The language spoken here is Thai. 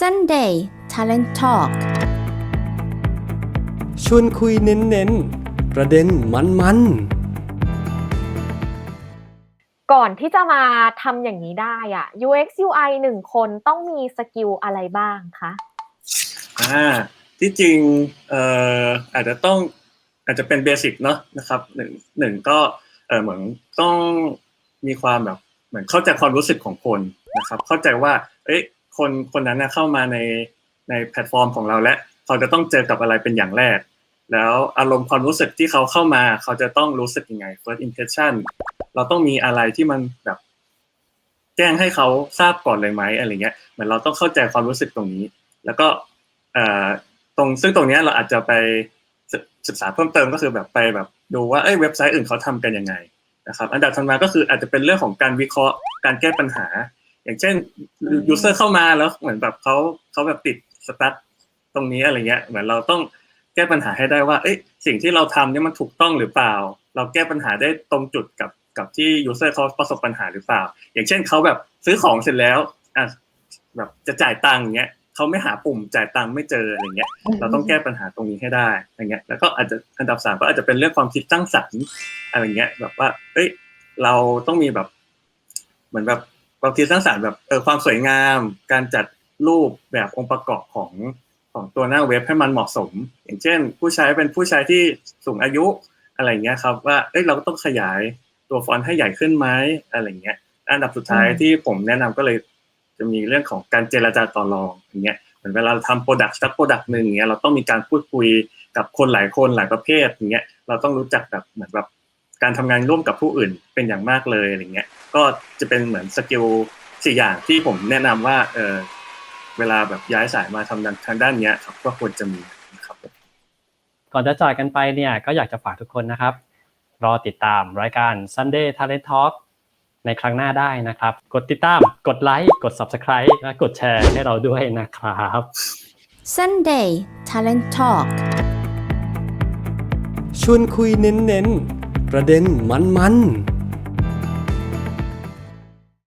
Sunday Talent Talk ชวนคุยเน้นๆ ประเด็นมันๆ ก่อนที่จะมาทำอย่างนี้ได้อะ UX UI หนึ่งคนต้องมีสกิลอะไรบ้างคะ อ่า ที่จริงเอ่ออาจจะต้องอาจจะเป็นเบสิกเนาะนะครับหนึ่งหนึ่งก็เออเหมือนต้องมีความแบบเหมือนเข้าใจความรู้สึกของคนนะครับ เข้าใจว่า เอ้ย คนคนนั้นนะเข้ามาในในแพลตฟอร์มของเราและเขาจะต้องเจอกับอะไรเป็นอย่างแรก แล้วอารมณ์ความรู้สึกที่เขาเข้ามาเขาจะต้องรู้สึกยังไง first impression เราต้องมีอะไรที่มันแบบแจ้งให้เขาทราบก่อนเลยไหมอะไรเงี้ยเหมือนเราต้องเข้าใจความรู้สึกตรงนี้ แล้วก็ตรงซึ่งตรงนี้เราอาจจะไปศึกษาเพิ่มเติมก็คือแบบไปแบบดูว่าเอ้ยเว็บไซต์อื่นเขาทำกันยังไงนะครับ อันดับถัดมาก็คืออาจจะเป็นเรื่องของการวิเคราะห์การแก้ปัญหา อย่างเช่นยูเซอร์เข้ามาแล้วเหมือนแบบเขาเขาแบบติดสตั๊ดตรงนี้อะไรเงี้ยเหมือนเราต้องแก้ปัญหาให้ได้ว่า เอ้ยสิ่งที่เราทำเนี่ยมันถูกต้องหรือเปล่า เราแก้ปัญหาได้ตรงจุดกับกับที่ยูเซอร์เขาประสบปัญหาหรือเปล่า อย่างเช่นเขาแบบซื้อของเสร็จแล้วอะแบบจะจ่ายตังค์เงี้ยเขาไม่หาปุ่มจ่ายตังค์ไม่เจออะไรเงี้ย เราต้องแก้ปัญหาตรงนี้ให้ได้อะไรเงี้ย แล้วก็อาจจะอันดับสามก็อาจจะเป็นเรื่องความคิดสร้างสรรค์อะไรเงี้ย แบบว่า เอ้ย เราต้องมีแบบ เหมือนแบบ ความคิดสร้างสรรค์แบบเออความสวยงาม การจัดรูปแบบองค์ประกอบของของตัวหน้าเว็บให้มันเหมาะสม อย่างเช่น ผู้ใช้เป็นผู้ใช้ที่สูงอายุอะไรเงี้ยครับ ว่าเอ้ยเราก็ต้องขยายตัวฟอนต์ให้ใหญ่ขึ้นไหมอะไรเงี้ยอันดับสุดท้ายที่ผมแนะนำก็เลยจะมีเรื่องของการเจรจาต่อรองอย่างเงี้ยเหมือนเวลาเราทำโปรดักต์สักโปรดักต์หนึ่งอย่างเงี้ยเราต้องมีการพูดคุยกับคนหลายคนหลายประเภทอย่างเงี้ยเราต้องรู้จักแบบเหมือนแบบ การทำงานร่วมกับผู้อื่นเป็นอย่างมากเลยอะไรเงี้ยก็จะเป็นเหมือนสกิลสี่อย่างที่ผมแนะนำว่าเออเวลาแบบย้ายสายมาทำทางด้านเนี้ยครับก็ควรจะมีนะครับก่อนจะจากกันไปเนี่ยก็อยากจะฝากทุกคนนะครับ รอติดตามรายการ Sunday Talent Talk ในครั้งหน้าได้นะครับ กดติดตาม กดไลค์ กด Subscribe และกดแชร์ให้เราด้วยนะครับ Sunday Talent Talk ชวนคุยเน้นๆ ประเด็นมันๆ